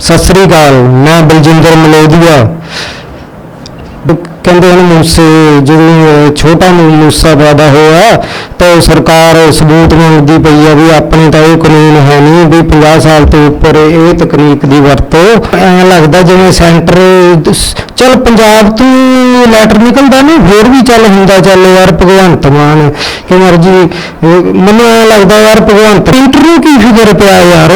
ਸਤਿ ਸ੍ਰੀ ਅਕਾਲ, ਮੈਂ ਬਲਜਿੰਦਰ ਮਲੋਦੀਆ। ਕਹਿੰਦੇ ਹਨ ਮੂਸੇ ਜਦੋਂ ਛੋਟਾ ਮੂਸਾ ਪੈਦਾ ਹੋਇਆ, ਤਾਂ ਸਰਕਾਰ ਸਬੂਤ ਮੰਗਦੀ ਪਈ ਆ ਵੀ ਆਪਣੇ ਤਾਂ ਇਹ ਕਾਨੂੰਨ ਹੈ ਨਹੀਂ ਵੀ 50 ਸਾਲ ਤੋਂ ਉੱਪਰ ਇਹ ਤਕਨੀਕ ਦੀ ਵਰਤੋਂ। ਐਂ ਲੱਗਦਾ ਜਿਵੇਂ ਸੈਂਟਰ ਚਲ ਪੰਜਾਬ ਤੋਂ ਲੈਟਰ ਨਿਕਲਦਾ ਨਹੀਂ, ਫੇਰ ਵੀ ਚੱਲ ਹੁੰਦਾ, ਚੱਲ ਯਾਰ ਭਗਵੰਤ ਮਾਨ ਕਿ ਮਰਜ਼ੀ ਮੈਨੂੰ ਐ ਲੱਗਦਾ ਯਾਰ ਭਗਵੰਤ ਇੰਟਰਵਿਊ ਕੀ ਫਿਕਰ ਪਿਆ ਯਾਰ?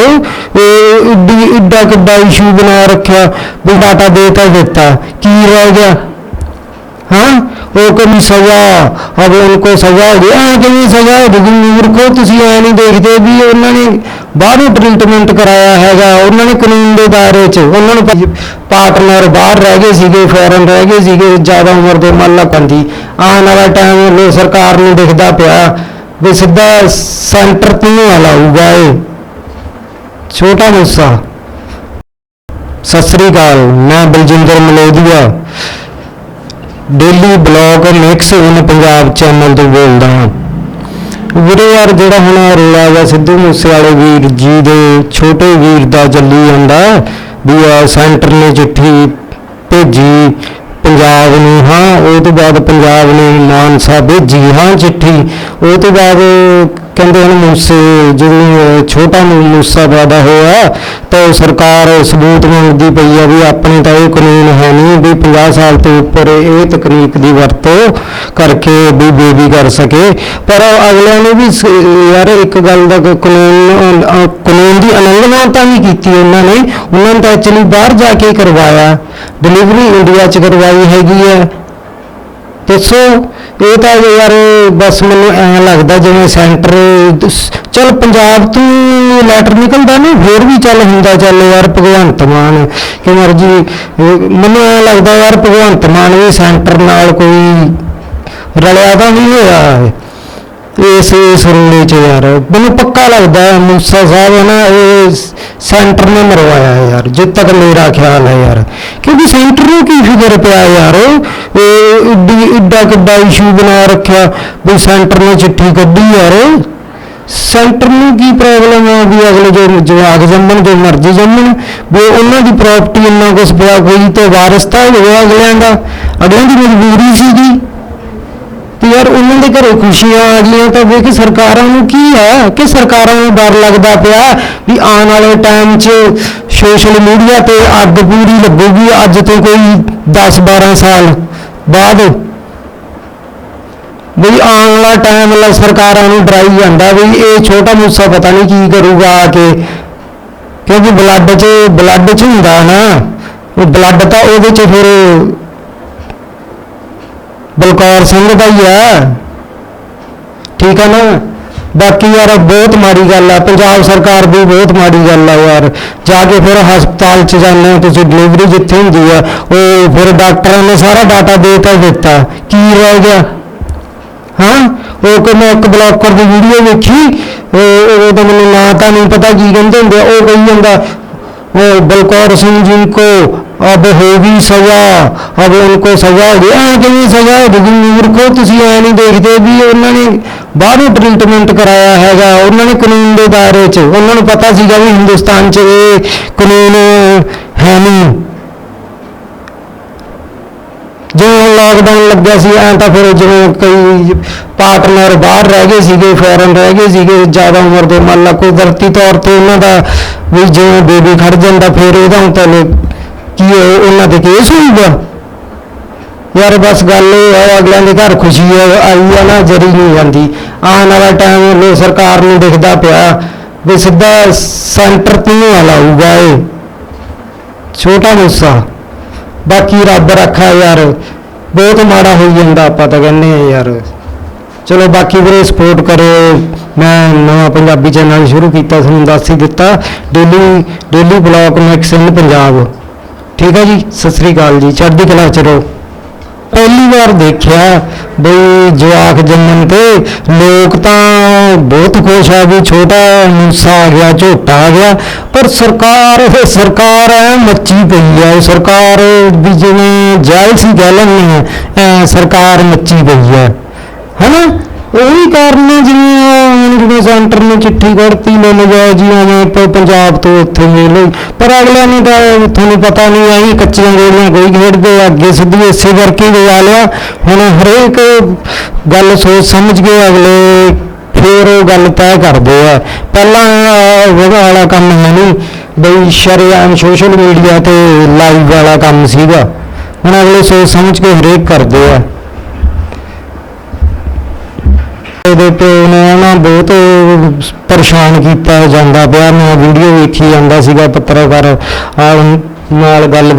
ਇਹ ਇੱਡਾ ਕਿੱਡਾ ਇਸ਼ੂ ਬਣਾ ਰੱਖਿਆ, ਵੀ ਡਾਟਾ ਦੇ ਦੇਤਾ ਦਿੱਤਾ। ਕੀ ਰਹਿ ਗਿਆ? ਹਾਂ? ਉਹ ਕੋਈ ਸਜ਼ਾ ਅਬ ਕੋਈ ਸਜ਼ਾ ਹੋ ਗਈ ਐ ਕਿਵੇਂ ਸਜ਼ਾ ਹੋ ਗਈ ਮੂਰਖੋ, ਤੁਸੀਂ ਐ ਨਹੀਂ ਦੇਖਦੇ ਵੀ ਉਹਨਾਂ ਨੇ ਬਾਹਰੋਂ ਟ੍ਰੀਟਮੈਂਟ ਕਰਾਇਆ ਹੈਗਾ, ਉਹਨਾਂ ਨੇ ਕਾਨੂੰਨ ਦੇ ਦਾਇਰੇ 'ਚ। ਉਹਨਾਂ ਨੂੰ ਪਾਰਟਨਰ ਬਾਹਰ ਰਹਿ ਗਏ ਸੀਗੇ ਫੋਰਨ ਰਹਿ ਗਏ ਸੀਗੇ, ਜ਼ਿਆਦਾ ਉਮਰ ਦੇ ਮੱਲਾ ਕੰਦੀ ਆਉਣ ਵਾਲਾ ਟਾਈਮ ਲੋ ਸਰਕਾਰ ਨੂੰ ਦਿਖਦਾ ਪਿਆ ਵੀ ਸਿੱਧਾ ਸੈਂਟਰ ਤੋਂ ਆਊਗਾ ਇਹ ਛੋਟਾ ਮੁੱਸਾ। ਸਤਿ ਸ੍ਰੀ ਅਕਾਲ, ਮੈਂ Baljinder Malodia daily blog mix in Punjab channel ਤੋਂ ਬੋਲਦਾ ਹਾਂ। ਵੀਰੇ ਯਾਰ, ਜਿਹੜਾ ਹੁਣ ਆਹ ਰੌਲਾ ਗਾ ਸਿੱਧੂ ਮੂਸੇਵਾਲੇ ਵੀਰ ਜੀ ਦੇ, ਛੋਟੇ ਵੀਰ ਦਾ ਚੱਲੀ ਜਾਂਦਾ ਵੀ ਆ ਸੈਂਟਰ ਨੇ ਚਿੱਠੀ ਭੇਜੀ। ਪੰਜਾਬ ਨੂੰ, ਹਾਂ, ਉਹ ਤੋਂ ਬਾਅਦ ਪੰਜਾਬ ਨੇ ਮਾਨਸਾ ਭੇਜੀ, ਹਾਂ, ਚਿੱਠੀ। ਉਹ ਤੋਂ ਬਾਅਦ ਕਹਿੰਦੇ ਹਨ, ਮੂਸੇ ਜਦੋਂ ਛੋਟਾ ਮੂਸਾ ਪੈਦਾ ਹੋਇਆ, ਤਾਂ ਸਰਕਾਰ ਸਬੂਤ ਮੰਗਦੀ ਪਈ ਆ ਵੀ ਆਪਣੇ ਤਾਂ ਇਹ ਕਾਨੂੰਨ ਹੈ ਨਹੀਂ ਵੀ 50 ਸਾਲ ਤੋਂ ਉੱਪਰ ਇਹ ਤਕਨੀਕ ਦੀ ਵਰਤੋਂ ਕਰਕੇ ਵੀ ਬੇਬੀ ਕਰ ਸਕੇ। ਪਰ ਅਗਲਿਆਂ ਨੇ ਵੀ ਯਾਰ ਇੱਕ ਗੱਲ ਦਾ ਕਾਨੂੰਨ ਕਾਨੂੰਨ ਦੀ ਉਲੰਘਣਾ ਤਾਂ ਨਹੀਂ ਕੀਤੀ ਉਹਨਾਂ ਨੇ। ਉਹਨਾਂ ਨੇ ਤਾਂ ਐਕਚੁਅਲੀ ਬਾਹਰ ਜਾ ਕੇ ਕਰਵਾਇਆ। ਡਿਲੀਵਰੀ ਇੰਡੀਆ 'ਚ ਕਰਵਾਈ ਹੈਗੀ ਹੈ ਦੱਸੋ ਇਹ ਤਾਂ ਯਾਰ ਬਸ ਮੈਨੂੰ ਐਂ ਲੱਗਦਾ ਜਿਵੇਂ ਸੈਂਟਰ ਚਲ ਪੰਜਾਬ ਤੋਂ ਲੈਟਰ ਨਿਕਲਦਾ ਨਹੀਂ, ਫੇਰ ਵੀ ਚੱਲ ਹੁੰਦਾ ਚੱਲ ਯਾਰ ਭਗਵੰਤ ਮਾਨ ਕਿ ਮਰਜ਼ੀ ਮੈਨੂੰ ਐਂ ਲੱਗਦਾ ਯਾਰ ਭਗਵੰਤ ਮਾਨ ਵੀ ਸੈਂਟਰ ਨਾਲ ਕੋਈ ਰਲਿਆ ਤਾਂ ਨਹੀਂ ਹੋਇਆ ਇਸ ਇਸ ਰੋਲੇ ਚ ਯਾਰ, ਮੈਨੂੰ ਪੱਕਾ ਲੱਗਦਾ ਹੈ, ਮੂਸਾ ਸਾਹਿਬ ਹੈ ਨਾ, ਇਹ ਸੈਂਟਰ ਨੇ ਮਰਵਾਇਆ ਯਾਰ, ਜਿੱਦ ਤੱਕ ਮੇਰਾ ਖਿਆਲ ਹੈ ਯਾਰ। ਕਿਉਂਕਿ ਸੈਂਟਰ ਨੂੰ ਕੀ ਫਿਕਰ ਪਿਆ ਯਾਰ? ਇਹ ਇੱਡਾ ਕਿੱਡਾ ਇਸ਼ੂ ਬਣਾ ਰੱਖਿਆ, ਵੀ ਸੈਂਟਰ ਨੇ ਚਿੱਠੀ ਕੱਢੀ ਯਾਰ। ਸੈਂਟਰ ਨੂੰ ਕੀ ਪ੍ਰੋਬਲਮ ਹੈ ਵੀ ਅਗਲੇ ਜੋ ਜਵਾਕ ਜੰਮਣ, ਜੋ ਮਰਜ਼ੀ ਜੰਮਣ, ਵੀ ਉਹਨਾਂ ਦੀ ਪ੍ਰਾਪਰਟੀ ਇੰਨਾ ਕੁਛ ਪਿਆ, ਕੋਈ ਤੇ ਵਾਰਸ ਤਾਂ ਹੋਇਆ ਅਗਲਿਆਂ ਦਾ। ਅਗਲਿਆਂ ਦੀ ਮਜਬੂਰੀ ਸੀਗੀ। ਦੇ ਘਰੇ ਖੁਸ਼ੀਆਂ ਆ ਗਈਆਂ, ਤਾਂ ਵੇਖ ਸਰਕਾਰਾਂ ਨੂੰ ਕੀ ਹੈ ਕਿ ਸਰਕਾਰਾਂ ਨੂੰ ਡਰ ਲੱਗਦਾ ਪਿਆ ਵੀ ਆਉਣ ਵਾਲੇ ਟਾਈਮ 'ਚ ਸੋਸ਼ਲ ਮੀਡੀਆ ਤੇ ਅੱਗ ਪੂਰੀ ਲੱਗੂਗੀ, ਅੱਜ ਤੋਂ ਕੋਈ 10 12 ਸਾਲ ਬਾਅਦ। ਵੀ ਆਉਣ ਵਾਲਾ ਟਾਈਮ ਲ ਸਰਕਾਰਾਂ ਨੂੰ ਡਰਾਈ ਜਾਂਦਾ ਵੀ ਇਹ ਛੋਟਾ ਮੂਸਾ ਪਤਾ ਨਹੀਂ ਕੀ ਕਰੂਗਾ ਆ ਕੇ। ਕਿਉਂਕਿ ਬਲੱਡ 'ਚ ਬਲੱਡ 'ਚ ਹੁੰਦਾ ਨਾ। ਉਹ ਬਲੱਡ ਤਾਂ ਉਹਦੇ 'ਚ ਫਿਰ ਬਲਕੌਰ ਸਿੰਘ ਦਾ ਹੀ ਆ। ਠੀਕ ਆ ਨਾ? ਬਾਕੀ ਯਾਰ ਬਹੁਤ ਮਾੜੀ ਗੱਲ ਆ। ਪੰਜਾਬ ਸਰਕਾਰ ਦੀ ਬਹੁਤ ਮਾੜੀ ਗੱਲ ਆ ਯਾਰ। ਜਾ ਕੇ ਫਿਰ ਹਸਪਤਾਲ 'ਚ ਜਾਂਦੇ ਹੋ, ਤੁਸੀਂ ਡਿਲੀਵਰੀ ਜਿੱਥੇ ਹੁੰਦੀ ਆ, ਉਹ ਫਿਰ ਡਾਕਟਰਾਂ ਨੇ ਸਾਰਾ ਡਾਟਾ ਦੇ ਤਾਂ ਦਿੱਤਾ। ਕੀ ਰਹਿ ਗਿਆ? ਹਾਂ? ਉਹ ਕਿ ਮੈਂ ਇੱਕ ਬਲੌਕਰ ਦੀ ਵੀਡੀਓ ਵੇਖੀ, ਉਹ ਤਾਂ ਮੈਨੂੰ ਨਾਂ ਤਾਂ ਨਹੀਂ ਪਤਾ ਕੀ ਕਹਿੰਦੇ ਹੁੰਦੇ ਉਹ ਕਹੀ ਜਾਂਦਾ बलकौर सिंह जी को अब होगी सजा अब उनको सजा हो गई हाँ ਕਿਵੇਂ ਸਜ਼ਾ ਹੋ ਗਈ ਮੂਰਖੋ ਤੁਸੀਂ ਐ ਨਹੀਂ ਦੇਖਦੇ ਵੀ ਉਹਨਾਂ ਨੇ ਬਾਹਰੋਂ ਟ੍ਰੀਟਮੈਂਟ ਕਰਾਇਆ ਹੈਗਾ ਉਹਨਾਂ ਨੇ ਕਾਨੂੰਨ ਦੇ ਦਾਇਰੇ 'ਚ ਉਹਨਾਂ ਨੂੰ ਪਤਾ ਸੀਗਾ ਵੀ ਹਿੰਦੁਸਤਾਨ 'ਚ ਇਹ ਕਾਨੂੰਨ ਹੈ ਨਹੀਂ ਜਿਵੇਂ ਲਾਕਡਾਊਨ ਲੱਗਿਆ ਸੀ ਐਂ ਤਾਂ ਫਿਰ ਜਿਵੇਂ ਕਈ ਪਾਰਟਨਰ ਬਾਹਰ ਰਹਿ ਗਏ ਸੀਗੇ ਫੋਰਨ ਰਹਿ ਗਏ ਸੀਗੇ ਜ਼ਿਆਦਾ ਉਮਰ ਦੇ ਮੰਨ ਲਾ ਕੁਦਰਤੀ ਤੌਰ ਤੇ ਉਹਨਾਂ ਦਾ ਵੀ ਜਿਵੇਂ ਬੇਬੀ ਖੜ ਜਾਂਦਾ, ਫਿਰ ਉਹਦਾ ਤਾਂ ਕੀ ਉਹਨਾਂ ਤੇ ਕੇਸ ਹੋਊਗਾ। ਯਾਰ ਬਸ ਗੱਲ ਇਹ ਹੈ, ਅਗਲਿਆਂ ਦੇ ਘਰ ਖੁਸ਼ੀ ਹੈ- ਆਈ ਆ ਨਾ, ਜਰੀ ਨਹੀਂ ਜਾਂਦੀ। ਆਉਣ ਵਾਲਾ ਟਾਈਮ ਲੋ ਸਰਕਾਰ ਨੂੰ ਦਿਖਦਾ ਪਿਆ ਵੀ ਸਿੱਧਾ ਸੈਂਟਰ ਤੋਂ ਆਊਗਾ ਇਹ। ਛੋਟਾ ਮੁੱਸਾ। ਬਾਕੀ ਰੱਬ ਰੱਖਾ ਯਾਰ, ਬਹੁਤ ਮਾੜਾ ਹੋਈ ਜਾਂਦਾ ਆਪਾਂ ਤਾਂ ਕਹਿੰਦੇ ਆ ਯਾਰ। ਚਲੋ ਬਾਕੀ ਵੀਰੇ ਸਪੋਰਟ ਕਰਿਓ। ਮੈਂ ਨਵਾਂ ਪੰਜਾਬੀ ਚੈਨਲ ਸ਼ੁਰੂ ਕੀਤਾ, ਤੁਹਾਨੂੰ ਦੱਸ ਹੀ ਦਿੱਤਾ। Daily daily blog mix in Punjab. ਠੀਕ ਹੈ ਜੀ? ਸਤਿ ਸ੍ਰੀ ਅਕਾਲ ਜੀ। ਚੜ੍ਹਦੀ ਕਲਾ ਚ ਰਹੋ। ਪਹਿਲੀ ਵਾਰ ਦੇਖਿਆ ਬਈ ਜਵਾਕ ਜੰਮਣ ਤੇ ਲੋਕ ਤਾਂ ਬਹੁਤ ਖੁਸ਼ ਆ ਵੀ ਛੋਟਾ ਮੂਸਾ ਆ ਗਿਆ, ਝੋਟਾ ਆ ਗਿਆ। ਪਰ ਸਰਕਾਰ, ਇਹ ਸਰਕਾਰ ਐ ਮੱਚੀ ਪਈ ਆ। ਸਰਕਾਰ ਵੀ ਜਿਵੇਂ ਜਾਇਜ਼ ਹੀ ਕਹਿ ਲੈਂਦੇ ਆ, ਐ ਸਰਕਾਰ ਮੱਚੀ ਪਈ ਆ। ਹਨਾ? ਉਹੀ ਕਾਰਨ ਜਿਵੇਂ ਆਹ ਸੈਂਟਰ ਨੇ ਚਿੱਠੀ ਕੱਢਤੀ ਲੈ ਲਗਾਇਆ ਜੀ ਐਵੇਂ ਪ- ਪੰਜਾਬ ਤੋਂ ਉੱਥੇ ਲੈ ਲਓ ਪਰ ਅਗਲਿਆਂ ਨੇ ਤਾਂ ਤੁਹਾਨੂੰ ਪਤਾ ਨਹੀਂ ਆਈ ਕੱਚੀਆਂ ਗੋਲੀਆਂ ਕੋਈ ਖੇਡਦੇ ਅੱਗੇ ਸਿੱਧੀ ਇਸੇ ਕਰਕੇ ਵਜਾ ਲਿਆ। ਹੁਣ ਹਰੇਕ ਗੱਲ ਸੋਚ ਸਮਝ ਕੇ ਅਗਲੇ ਫੇਰ ਉਹ ਗੱਲ ਤੈਅ ਕਰਦੇ ਆ। ਪਹਿਲਾਂ ਉਹਦਾ ਵਾਲਾ ਕੰਮ ਹੈ ਨਹੀਂ, ਬਈ ਸ਼ਰੇਆਮ ਸੋਸ਼ਲ ਮੀਡੀਆ ਤੇ ਲਾਈਵ ਵਾਲਾ ਕੰਮ ਸੀਗਾ। ਹੁਣ ਅਗਲੇ ਸੋਚ ਸਮਝ ਕੇ ਹਰੇਕ ਕਰਦੇ ਆ। ਉਹਦੇ ਪਿਓ ਨੇ ਨਾ ਬਹੁਤ ਪਰੇਸ਼ਾਨ ਕੀਤਾ, ਜਾਂਦਾ ਪਿਆ। ਮੈਂ ਵੀਡੀਓ ਵੇਖੀ ਜਾਂਦਾ ਸੀਗਾ ਪੱਤਰਕਾਰ। ਆਲ ਨਾਲ ਗੱਲ